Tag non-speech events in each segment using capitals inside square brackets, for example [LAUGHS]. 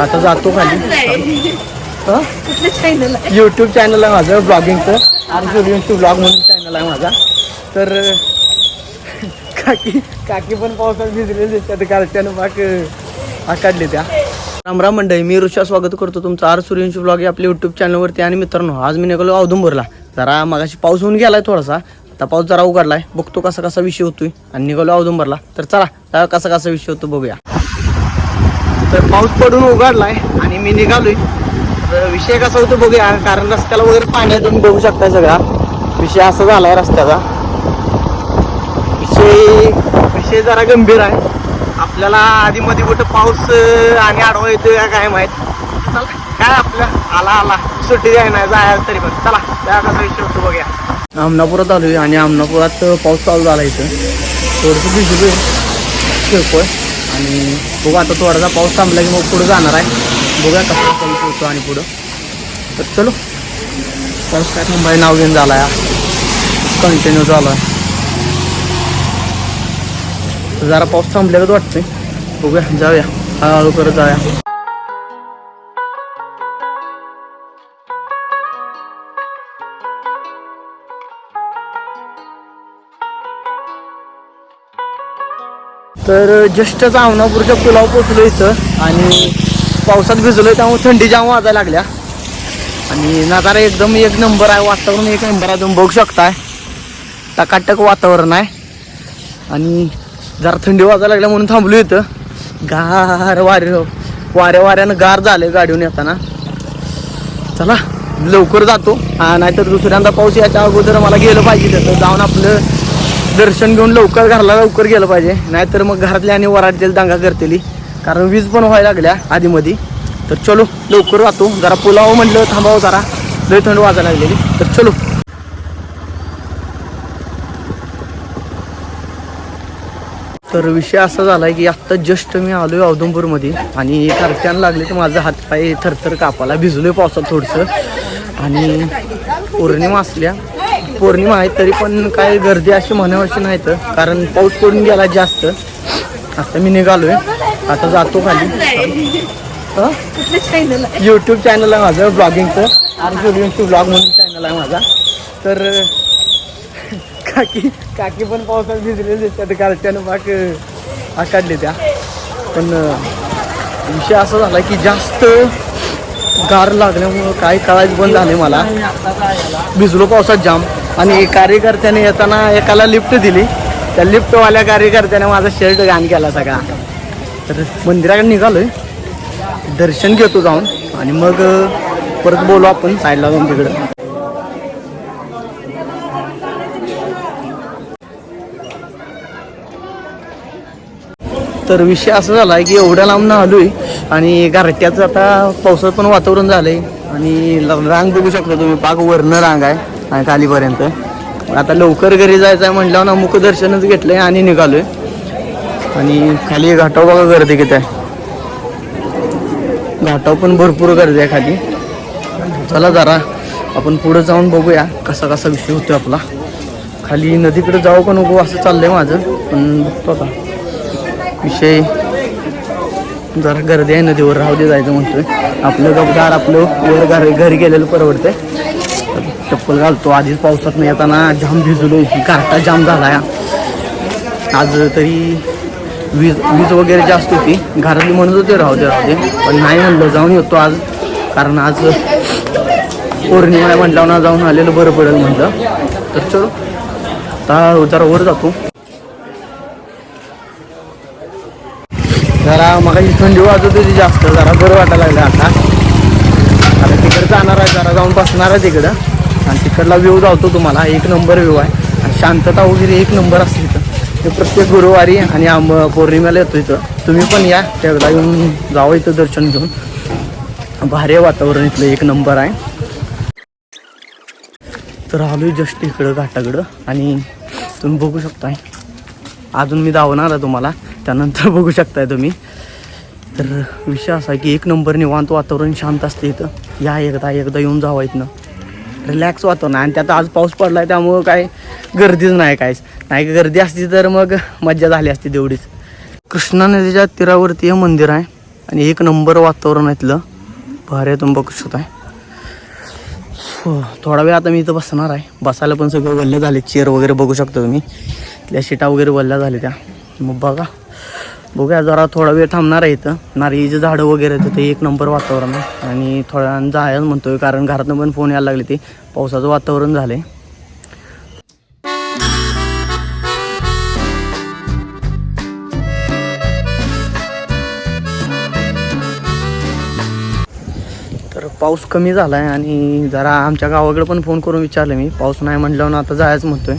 आता जातो खाली. यूट्यूब चॅनल आहे माझं ब्लॉगिंगचं आर टू ब्लॉग म्हणून चॅनल आहे माझा. तर काकी काकी पण पावसात भिजले दिसतात. कार्ट्यानं बाक आकाडले त्या. रामराम मंडळी मी ऋषा स्वागत करतो तुमचं आर सूर्यवंशी ब्लॉग आपल्या यूट्यूब चॅनलवरती आणि मित्रांनो आज मी निघालो औदुंबरला. जरा मगाशी पाऊस होऊन गेलाय थोडासा. आता पाऊस जरा उघडलाय. बघतो कसा कसा विषय होतोय. आणि निघालो औदुंबरला. तर चला कसा कसा विषय होतो बघूया. तर पाऊस पडून उघडलाय आणि मी निघालोय. तर विषय कसा होतो बघूया कारण रस्त्याला वगैरे पाण्यातून तुम्ही बघू शकता सगळा. विषय असा झालाय रस्त्याचा. विषय विषय जरा गंभीर आहे. आपल्याला आधी मध्ये कुठं पाऊस आणि आडवा येतोय का काय माहीत? चला काय आपल्या आला आला. सुट्टी जाय नाही जायला तरी पण. चला त्या कसा विषय होतो बघूया. आमनापुरात आलोय आणि आमनापुरात पाऊस चालू झाला इथं. थोडंसं भिजलोय खेळतोय आणि बघू आता थोडासा पाऊस थांबला की मग पुढं जाणार आहे. बघूया कसा कमी पोहोचतो होतो आणि पुढं. तर चलो. पाऊस काय मुंबई नाव घेऊन झाला आहे कंटिन्यू झाला आहे. जरा पाऊस थांबल्यागत वाटतंय. बघूया जाऊया. हळूहळू करत जाऊया. तर जस्टच आवनापूरच्या पुलाव पोचलो इथं आणि पावसात भिजलो आहे त्यामुळे थंडी जाम वाजायला लागल्या. आणि नजारा एकदम एक नंबर आहे वातावरण एक नंबर आहे तुम्ही बघू शकताय. टकाटक वातावरण आहे. आणि जरा थंडी वाजायला लागल्या म्हणून थांबलो इथं. गार वारे वाऱ्या वाऱ्यानं गार झाले गाडीहून येताना. चला लवकर जातो. हा नाहीतर दुसऱ्यांदा पाऊस याच्या अगोदर मला गेलं पाहिजे तर जाऊन आपलं दर्शन घेऊन लवकर घरला लवकर गेलं पाहिजे. नाहीतर मग घरातल्या आणि वराडतील दांगा करतेली. कारण वीज पण व्हायला लागल्या आधीमध्ये तर चलो लवकर जातो जरा पुलाव म्हणलं थांबावं जरा. लय थंड वाजायला लागलेली. तर चलो. तर विषय असा झाला की आत्ता जस्ट मी आलोय औदुंबूरमध्ये आणि कारट्यान लागले तर माझा हातपाय थरथर कापाला भिजलोय पावसात थोडंसं. आणि पौर्णिमा असल्या पौर्णिमा आहे तरी पण काय गर्दी अशी म्हणावशी नाही तर. कारण पाऊस पडून गेला जास्त. आता मी निघालोय. आता जातो खाली. चॅनल आहे यूट्यूब चॅनल आहे माझं ब्लॉगिंगचं आर ब्लॉग म्हणून चॅनल आहे माझा. तर काकी काकी पण पावसात भिजले दिसतात. कार्ट्यानं बाक आकाडले त्या. पण विषय असा झाला की जास्त गार लागल्यामुळं काय कळायचं बंद झाले मला. भिजलो पावसात जाम. आणि कार्यकर्त्याने येताना एकाला लिफ्ट दिली. त्या लिफ्टवाल्या कार्यकर्त्याने माझा शर्ट घाण केला सगळा. तर मंदिराकडे आहे दर्शन घेतो जाऊन. आणि मग परत बोलू आपण साईडला जाऊन तिकडं. तर विषय असा झाला आहे की एवढ्या लांब आलोय. आणि गारट्याचं आता पावसात पण वातावरण झालंय. आणि रांग बघू शकता तुम्ही. पाक वरनं रांग आहे. आणि खालीपर्यंत आता लवकर घरी जायचं आहे म्हटल्यावर ना मुखदर्शनच आहे आणि निघालोय. आणि खाली घाटाव बघा गर्दी किती आहे. घाटाव पण भरपूर गर्दी आहे खाली. चला जरा आपण पुढे जाऊन बघूया कसा कसा विषय होतो आपला. खाली नदीकडे जाऊ का नको असं चाललंय माझं पण बघतो आता. विषय जरा गर्दी आहे नदीवर राहू दे जायचं म्हणतोय. आपलं गपगार आपलं वर घरी घरी गेलेलं परवडतंय. चप्पल घालतो. आधीच पावसात नाही येताना जाम भिजलो गारटा जाम झाला. आहे आज तरी वीज वीज वगैरे जास्त होती. घरातली म्हणत होते राहू दे राहू दे. पण नाही म्हणलं जाऊन येतो आज. कारण आज पौर्णिमा आहे म्हटल्यावर ना जाऊन आलेलं बरं पडेल म्हटलं तर चलो आता जरा वर जातो. जरा मग थंडी वाजत होती जास्त. जरा बरं वाटायला लागलं आता. आता तिकडे जाणार आहे जरा जाऊन बसणार आहे तिकडं. आणि तिकडला व्ह्यू जावतो तुम्हाला. एक नंबर व्ह्यू आहे. आणि शांतता वगैरे एक नंबर असते इथं. ते प्रत्येक गुरुवारी आणि आंब पौर्णिमेला येतो इथं. तुम्ही पण या. एकदा येऊन जावं इथं दर्शन घेऊन. भारी वातावरण इथलं एक नंबर आहे. तर आलोय जस्ट इकडं घाटाकडं. आणि तुम्ही बघू शकताय. अजून मी दावणार आहे तुम्हाला. त्यानंतर [LAUGHS] बघू शकताय तुम्ही. तर विषय असा आहे की एक नंबर निवांत वातावरण शांत असते इथं. या एकदा एकदा येऊन जावा इथनं. रिलॅक्स वातावरण आहे आणि त्यात आज पाऊस पडला आहे त्यामुळं काय गर्दीच नाही काहीच नाही गर्दी असती तर मग मज्जा झाली असती तेवढीच. कृष्णा नदीच्या तीरावरती हे मंदिर आहे. आणि एक नंबर वातावरण आहे इथलं. भारी तुम्ही बघू शकताय. हो, थोडा वेळ आता मी इथं बसणार आहे. बसायला पण सगळं वल्ल्या झाले. चेअर वगैरे बघू शकता तुम्ही. त्या शिटा वगैरे वल्ल्या झाल्या त्या. मग बघा. बघूया जरा थोडा वेळ थांबणार आहे इथं. नारळीचे झाडं वगैरे आहेत ते एक नंबर वातावरण आहे. आणि थोड्या वेळानं जायला म्हणतोय कारण घरातनं पण फोन यायला लागले ते. पावसाचं वातावरण झालं आहे तर पाऊस कमी झाला आहे आणि जरा आमच्या गावाकडे पण फोन करून विचारलं मी. पाऊस नाही म्हटल्यावर आता जायचं म्हणतोय.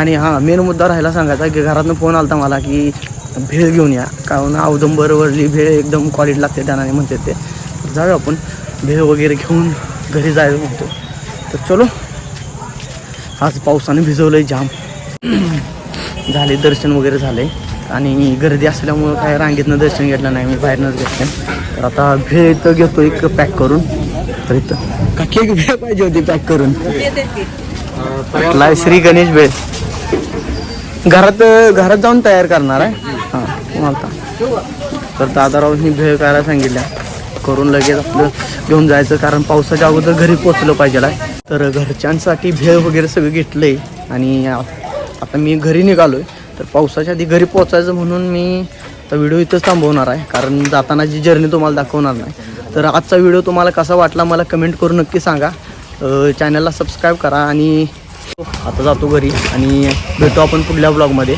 आणि हां मेन मुद्दा राहायला सांगायचा की घरातनं फोन आलता मला की भेळ घेऊन या. कारण औदंबरवरली भेळ एकदम क्वालिटी लागते त्याने म्हणते ते. जाऊया आपण भेळ वगैरे घेऊन घरी जायचं म्हणतो. तर चलो. आज पावसाने भिजवलं जाम. [CLEARS THROAT] झाले दर्शन वगैरे झाले. आणि गर्दी असल्यामुळं काय रांगेतनं दर्शन घेतलं नाही मी बाहेरनंच घेतलं तर आता भेळ इथं घेतो एक पॅक करून. तर इथं. का केक भेळ पाहिजे होती पॅक करून? श्री गणेश भेळ. घरात घरात जाऊन तयार करणार आहे. हां तुम्हाला तर दादारावनी भेळ करायला सांगितल्या. करून लगेच आपलं घेऊन जायचं कारण पावसाच्या अगोदर घरी पोचलं पाहिजे आहे तर घरच्यांसाठी भेळ वगैरे सगळं घेतलं आहे आणि आता मी घरी निघालो आहे तर पावसाच्या आधी घरी पोचायचं म्हणून मी आता व्हिडिओ इथंच थांबवणार आहे. कारण जाताना जी जर्नी तुम्हाला दाखवणार नाही. तर आजचा व्हिडिओ तुम्हाला कसा वाटला मला कमेंट करून नक्की सांगा. चॅनलला सबस्क्राईब करा आणि आता जातो घरी आणि भेटू आपण पुढल्या ब्लॉगमध्ये